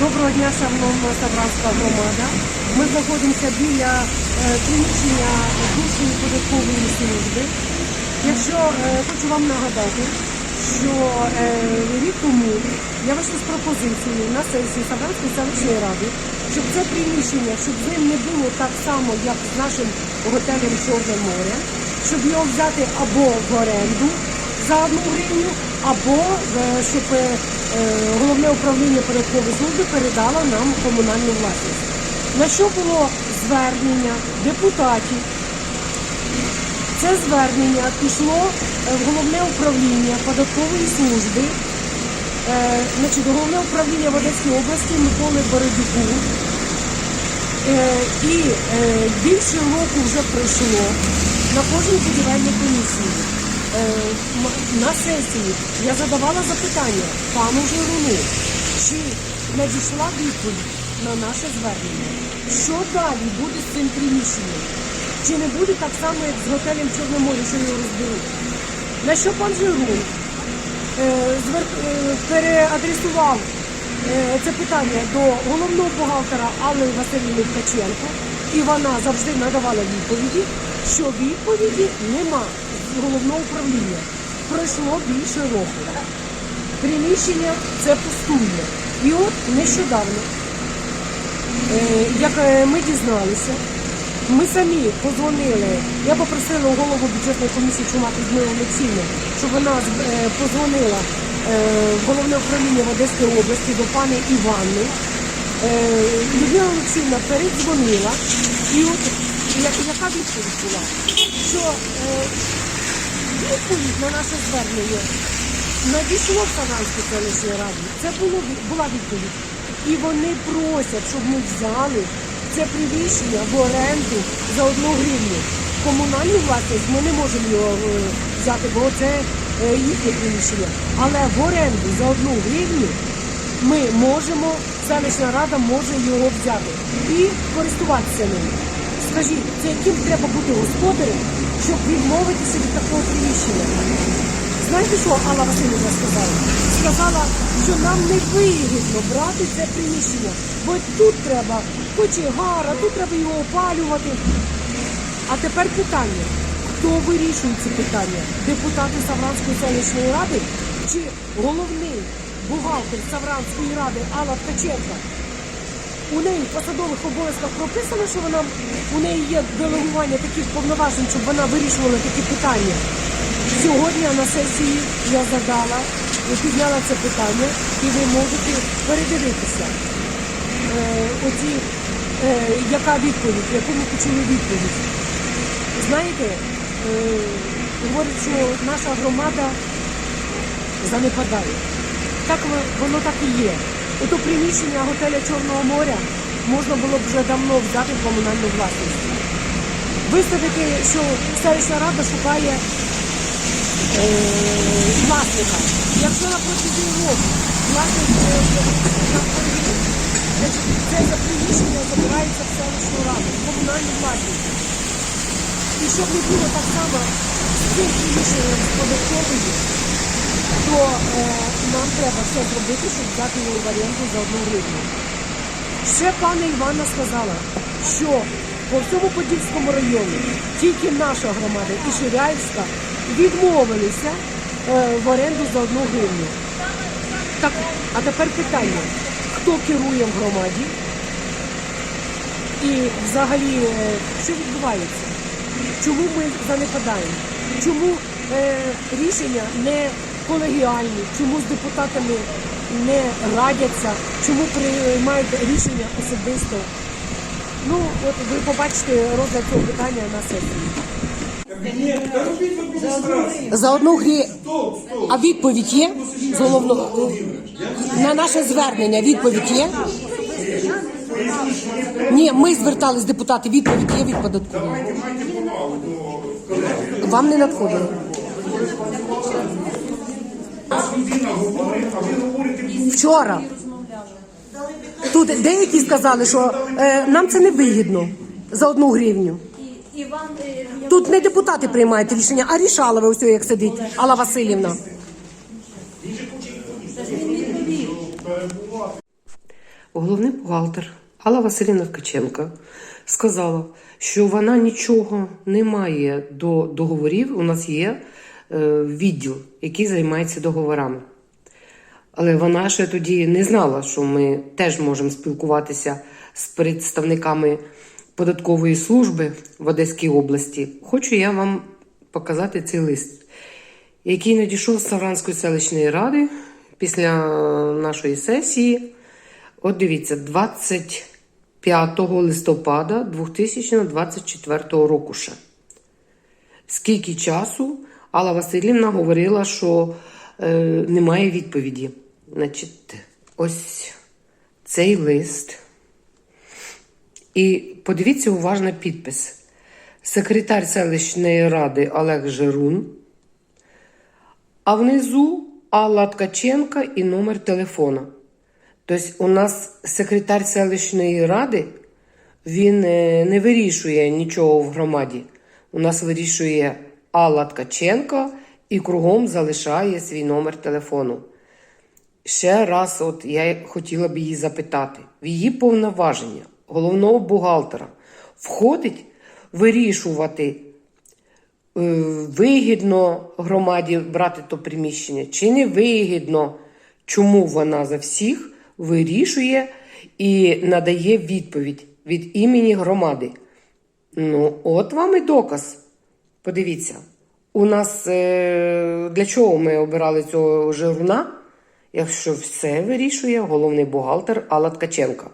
Доброго дня, шановна Савранська громада. Ми знаходимося біля е, приміщення бувшої податкової служби. Якщо е, хочу вам нагадати, що е, рік тому я вийшла з пропозицією на сесії Савранської селищної ради, щоб це приміщення, щоб з ним не було так само, як з нашим готелем Чорне море, щоб його взяти або в оренду за одну гривню, або е, щоб е, головне управління податкової служби передало нам комунальну власність. На що було звернення депутатів? Це звернення пішло е, в головне управління податкової служби, значить, головне управління в Одеській області Миколи Бородюку. І більше року вже пройшло на кожній будівельній комісії. Е, на сесії я задавала запитання пану Жируну, чи надійшла відповідь на наше звернення. Що далі буде з цим приміщенням? Чи не буде так само, як з готелем Чорноморі, що його розберуть? На що пан Жирун е, е, переадресував це питання до головного бухгалтера Алли Васильівни Ткаченко, і вона завжди надавала відповіді, що відповіді нема головного управління. Пройшло більше року. Приміщення це пустує. І от нещодавно, е, як е, ми дізналися, ми самі позвонили. Я попросила голову бюджетної комісії Чумаку Людмилу Олексійну, щоб вона е, позвонила в головне управління в Одеській області до пани Іванни. Людмила Олексійовна передзвонила, і от яка відповідь була? Що відповідь на наше звернення надійшло в Саранську селищній раді. Це було, була відповідь. І вони просять, щоб ми взяли це приміщення в оренду за одну гривню. Комунальну власність ми не можемо його е, взяти, бо це е, їхнє приміщення. Але в оренду за одну гривню ми можемо, селищна рада може його взяти і користуватися ним. Скажіть, це яким треба бути господарем, щоб відмовитися від такого приміщення? Знаєте, що Алла Васильівна сказала? Сказала, що нам не вигідно брати це приміщення, бо тут треба кочегара, тут треба його опалювати. А тепер питання: хто вирішує ці питання? Депутати Савранської селищної ради чи головний бухгалтер Савранської ради Алла Ткаченка? У неї в посадових обов'язках прописано, що вона у неї є делегування таких повноважень, щоб вона вирішувала такі питання. Сьогодні на сесії я задала, я підняла це питання, і ви можете передивитися. Е, оці, е, яка відповідь, яку ми почули відповідь. Знаєте, е, говорять, що наша громада занепадає. Так воно так і є. Ото приміщення готеля Чорного моря можна було б вже давно взяти в комунальну власність. Виставити, що селищна рада шукає е, власника. Якщо на протязі року власник е, це за приміщення забирається в селищну раду, в комунальну власність. І щоб не було так само з цим приміщенням податковою, то е, нам треба все зробити, щоб взяти його в оренду за одну гривню. Ще пані Іванна сказала, що по всьому Подільському районі тільки наша громада і Ширяївська відмовилися е, в оренду за одну гривню. Так, а тепер питання, хто керує в громаді і взагалі е, що відбувається? Чому ми занепадаємо? Чому е, рішення не колегіальні? Чому з депутатами не радяться? Чому приймають рішення особисто? Ну, от ви побачите розгляд цього питання на сесії. За одну грі. А відповідь є з головного на наше звернення? Відповідь є? Ні, ми звертались депутати. Відповідь є від податкової. Вам не надходило. Вас людина говорить, а ви говорите Вчора. Тут деякі сказали, що е, нам це не вигідно за одну гривню. Е, Тут не депутати приймають рішення, а рішалове ось як сидить Алла Васильівна. головний бухгалтер Алла Василівна Ткаченка сказала, що вона нічого не має до договорів. У нас є відділ, який займається договорами. Але вона ще тоді не знала, що ми теж можемо спілкуватися з представниками податкової служби в Одеській області. Хочу я вам показати цей лист, який надійшов з Савранської селищної ради після нашої сесії. От дивіться, 25 листопада 2024 року ще. Скільки часу Алла Васильівна говорила, що е, немає відповіді. Значить, ось цей лист. І подивіться уважно підпис. Секретар селищної ради Олег Жирун. А внизу Алла Ткаченка і номер телефона. Тобто, у нас секретар селищної ради він е, не вирішує нічого в громаді. У нас вирішує Алла Ткаченко і кругом залишає свій номер телефону. Ще раз, от я хотіла б її запитати: в її повноваження головного бухгалтера входить вирішувати, е, вигідно громаді брати то приміщення, чи не вигідно, чому вона за всіх вирішує і надає відповідь від імені громади. Ну, от вам і доказ. Подивіться, у нас е, для чого ми обирали цього жируна, якщо все вирішує головний бухгалтер Алла Ткаченка,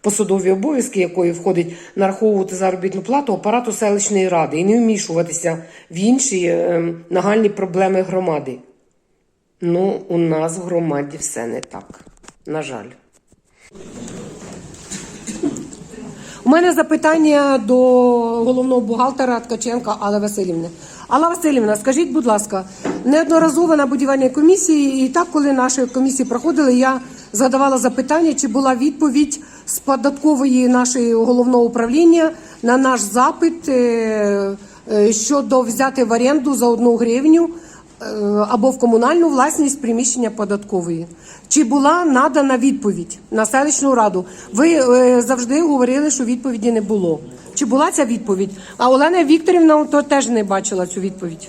посадові обов'язки якої входить нараховувати заробітну плату апарату селищної ради і не вмішуватися в інші е, нагальні проблеми громади. Ну, у нас в громаді все не так. На жаль. У мене запитання до головного бухгалтера Ткаченка Алли Васильівни. Алла Васильівна, скажіть, будь ласка, неодноразово на будівельній комісії, і так, коли наші комісії проходили, я задавала запитання, чи була відповідь з податкової нашої головного управління на наш запит е, е, щодо взяти в оренду за одну гривню або в комунальну власність приміщення податкової. Чи була надана відповідь на селищну раду? Ви е, завжди говорили, що відповіді не було. Чи була ця відповідь? А Олена Вікторівна то теж не бачила цю відповідь.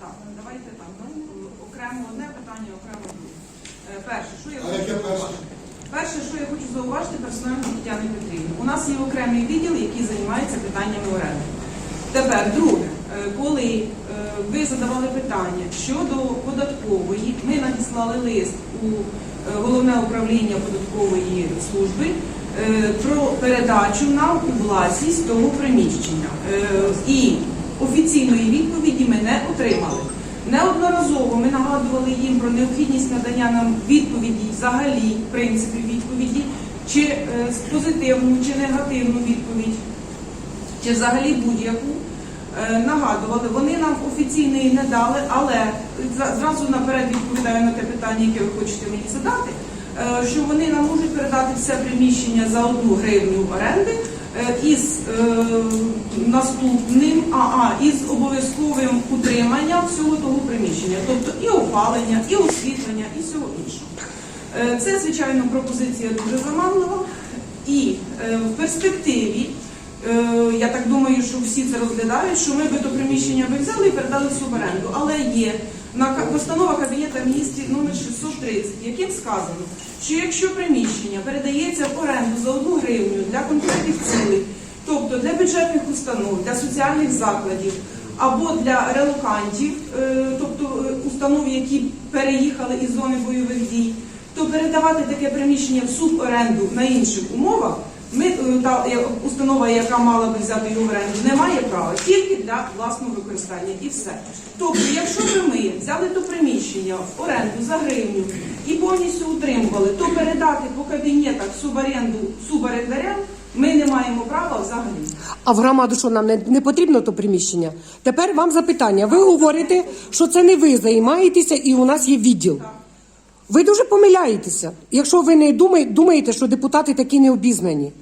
Так, давайте так. Ну, окремо одне питання, окремо друге. Е, Перше, що я хочу перше? зауважити? Перше, що я хочу зауважити персонально Тетяни Петрівни. У нас є окремий відділ, який займається питаннями оренди. Тепер, друге, е, коли е, ви задавали питання щодо податкової, ми надіслали лист у е, головне управління податкової служби е, про передачу нам у власність того приміщення. Е, І офіційної відповіді ми не отримали. Неодноразово ми нагадували їм про необхідність надання нам відповіді, взагалі принципів відповіді, чи е, позитивну, чи негативну відповідь, чи взагалі будь-яку. Е, Нагадували, вони нам офіційної не дали, але зразу наперед відповідаю на те питання, яке ви хочете мені задати, е, що вони нам можуть передати все приміщення за одну гривню оренди е, із наступним, а, а із обов'язковим утриманням всього того приміщення, тобто і опалення, і освітлення, і всього іншого. Це, звичайно, пропозиція дуже заманлива, і в перспективі. Е, Я так думаю, що всі це розглядають, що ми би то приміщення би взяли і передали в оренду. Але є на постанова Кабінету міністрів номер 630, яким сказано, що якщо приміщення передається в оренду за одну гривню для конкретних цілей, тобто для бюджетних установ, для соціальних закладів або для релокантів, е, тобто е, установ, які переїхали із зони бойових дій, то передавати таке приміщення в суборенду на інших умовах. Ми е, та е, установа, яка мала би взяти його в оренду, не має права тільки для власного використання і все. Тобто, якщо б ми взяли то приміщення в оренду за гривню і повністю утримували, то передати по кабінетах суборенду суборендарям ми не маємо права взагалі. А в громаду що нам не, не потрібно то приміщення? Тепер вам запитання. Ви говорите, що це не ви займаєтеся і у нас є відділ. Ви дуже помиляєтеся, якщо ви не думаєте, що депутати такі не обізнані.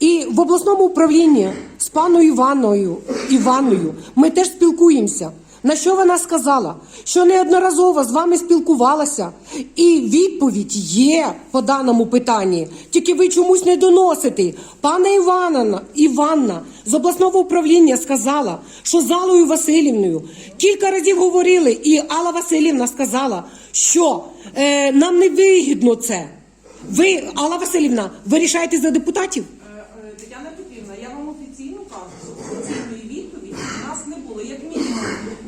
І в обласному управлінні з паною Іваною Іваною ми теж спілкуємося. На що вона сказала? Що неодноразово з вами спілкувалася, і відповідь є по даному питанні. Тільки ви чомусь не доносите. Пана Івана, Іванна з обласного управління сказала, що з Аллою Васильівною кілька разів говорили, і Алла Васильівна сказала, що е, нам не вигідно це. Ви, Алла Васильівна, ви рішаєте за депутатів? Е, е, Тетяна Петрівна, я вам офіційно кажу, що офіційної відповіді у нас не було, як мінімум.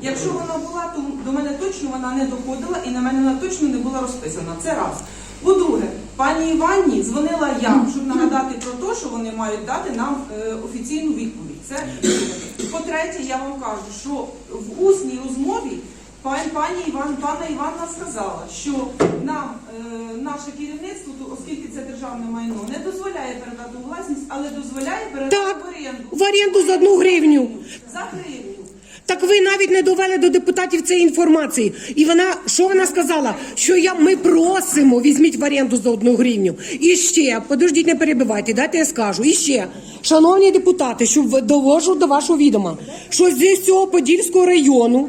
Якщо вона була, то до мене точно вона не доходила і на мене вона точно не була розписана. Це раз. По-друге, пані Іванні дзвонила я, щоб нагадати про те, що вони мають дати нам е, офіційну відповідь. Це друге. По-третє, я вам кажу, що в усній розмові пані, пані Іван, пана Іванна сказала, що нам е, наше керівництво, то, оскільки це державне майно, не дозволяє передати у власність, але дозволяє передати Так, в оренду. в оренду за одну гривню. За гривню. Так ви навіть не довели до депутатів цієї інформації. І вона що вона сказала? Що я ми просимо, візьміть в оренду за одну гривню. І ще, подождіть, не перебивайте, дайте я скажу. І ще, шановні депутати, що в- довожу до вашого відома, що зі всього Подільського району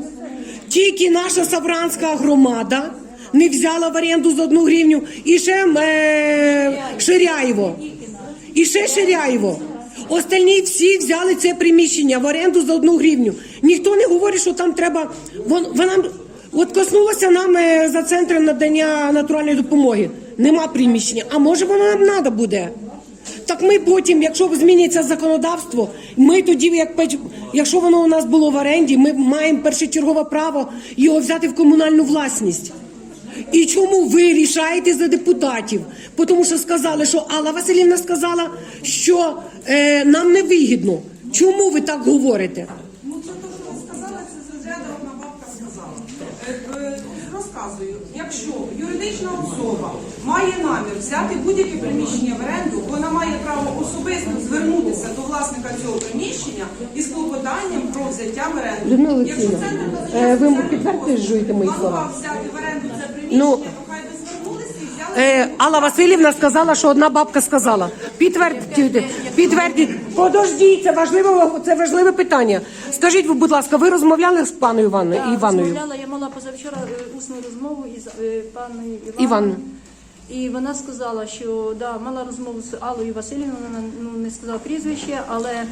тільки наша Савранська громада не взяла в оренду за одну гривню. І ще е, Ширяєво. І ще Ширяєво. Остальні всі взяли це приміщення в оренду за одну гривню. Ніхто не говорить, що там треба. Вон, вона от коснулася нам е, за центр надання натуральної допомоги. Нема приміщення. А може воно нам треба буде? Так ми потім, якщо зміниться законодавство, ми тоді, як якщо воно у нас було в оренді, ми маємо першочергове право його взяти в комунальну власність. І чому ви рішаєте за депутатів? Тому що сказали, що Алла Васильівна сказала, що е, нам не вигідно. Чому ви так говорите? Ну це те, що ви сказали, це з розряду одна бабка сказала. Е, е, Розказую, якщо юридична особа має намір взяти будь-яке приміщення в оренду, вона має право особисто звернутися до власника цього приміщення із клопотанням про взяття в оренду. Людмила Якщо центр е, ви надає підтверджуєте мої слова? взяти в оренду Ну, звернулися. Е, Алла Васильівна сказала, що одна бабка сказала. Підтвердіть, підтвердіть. Подождіть, це важливе, це важливе питання. Скажіть, будь ласка, ви розмовляли з паною Іванною? Так, Іваною? розмовляла, я мала позавчора е, усну розмову із е, паною Іваною. І вона сказала, що да, мала розмову з Аллою Васильівною, вона ну, не сказала прізвище, але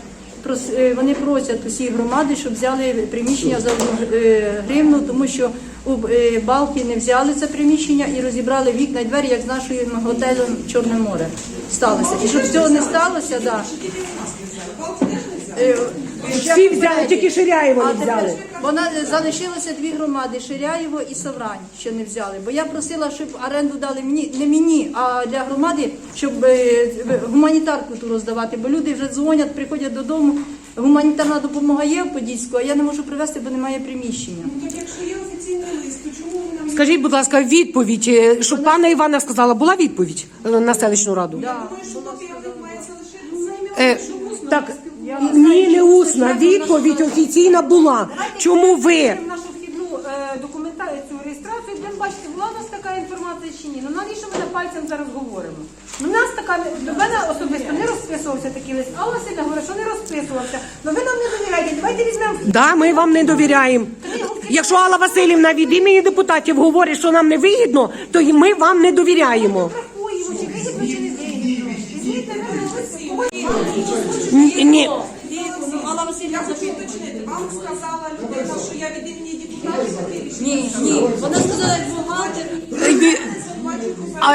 прос- е, вони просять усі громади, щоб взяли приміщення за одну е, гривну, тому що у е, Балки не взяли це приміщення і розібрали вікна і двері, як з нашою готелем Чорне море сталося. І щоб цього не сталося, да. Е, Всі взяли, тільки Ширяєво не взяли. вона залишилося дві громади Ширяєво і Саврань, що не взяли. Бо я просила, щоб оренду дали мені не мені, а для громади, щоб е, гуманітарку ту роздавати. Бо люди вже дзвонять, приходять додому. Гуманітарна допомога є в Подільську, а я не можу привезти, бо немає приміщення. Ну, Так якщо є офіційний лист, то чому ви нам Скажіть, будь ласка, відповідь, е, що пана Івана сказала, була відповідь е, на селищну раду? Я думаю, що копія в мається лише Е, так, ні, не усна, відповідь офіційна була. Чому ви? нашу вхідну е, документацію, реєстрацію, будемо бачити, була у нас така інформація чи ні. Ну навіщо ми на пальцем зараз говоримо? Ну, у нас така до мене особисто не розписувався такий лист. А Василя говорить, що не розписувався. Ну ви нам не довіряєте. Давайте візьмемо Да, ми вам не довіряємо. Якщо Алла Васильівна від імені депутатів говорить, що нам не вигідно, то й ми вам не довіряємо. рахуємо, чи вигідно, чи не вигідно. Візьміть на мене лист, Ні, ні. Алла Васильівна, я хочу уточнити. Вам сказала людина, що я від імені депутатів. Ні, ні. Вона сказала, як бухгалтер.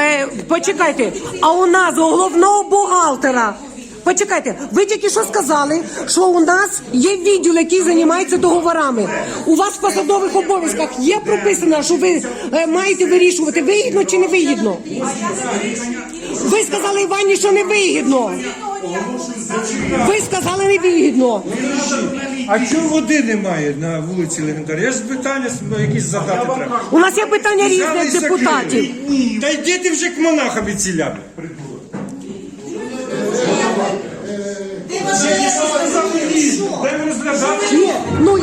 Е, Почекайте, а у нас у головного бухгалтера. Почекайте, ви тільки що сказали, що у нас є відділ, який займається договорами. У вас в посадових обов'язках є прописано, що ви е, маєте вирішувати, вигідно чи не вигідно. Ви сказали Івані, що не вигідно. Ви сказали не вигідно. А чого води немає на вулиці Легендарі? Я ж питання ну, якісь задати треба. У нас є питання різних Взяли і закрили. депутатів. Та йди ти вже к монахам від цілями. Дай розглядати. Ні, ну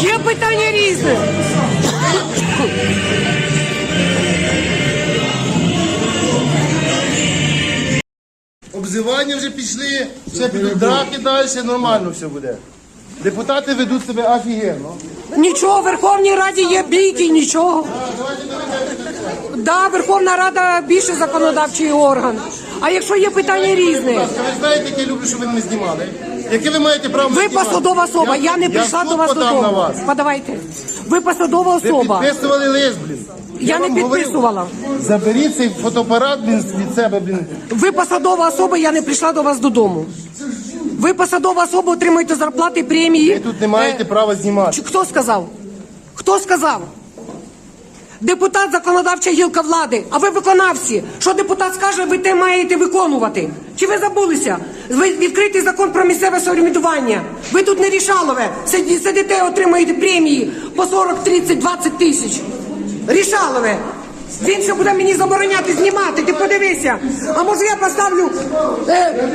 є питання різне. Обзивання вже пішли, ще підуть драки далі, нормально все буде. Депутати ведуть себе офігенно. Нічого, в Верховній Раді є бійки, нічого. Да, Верховна Рада більше законодавчий орган. А якщо є питання різне, Ви знаєте, яке я люблю, що ви не знімали. Яке ви маєте право ви знімати? посадова особа, я не прийшла в до вас подам додому. вас. Подавайте. Ви посадова Ви особа. підписували лист, блін. Я не підписувала. говорив. Заберіть цей фотоапарат, блін, від себе, блін. Ви посадова особа, я не прийшла до вас додому. Ви посадова особа, отримуєте зарплати, премії. Ви тут не маєте Е, права знімати. Хто сказав? Хто сказав? Депутат законодавча гілка влади, а ви виконавці. Що депутат скаже, ви те маєте виконувати. Чи ви забулися? Ви відкритий закон про місцеве самоврядування. Ви тут не рішалове. Сидите, отримуєте премії по 40, 30, 20 тисяч. Рішалове. Він ще буде мені забороняти знімати. Ти подивися. А може я поставлю е,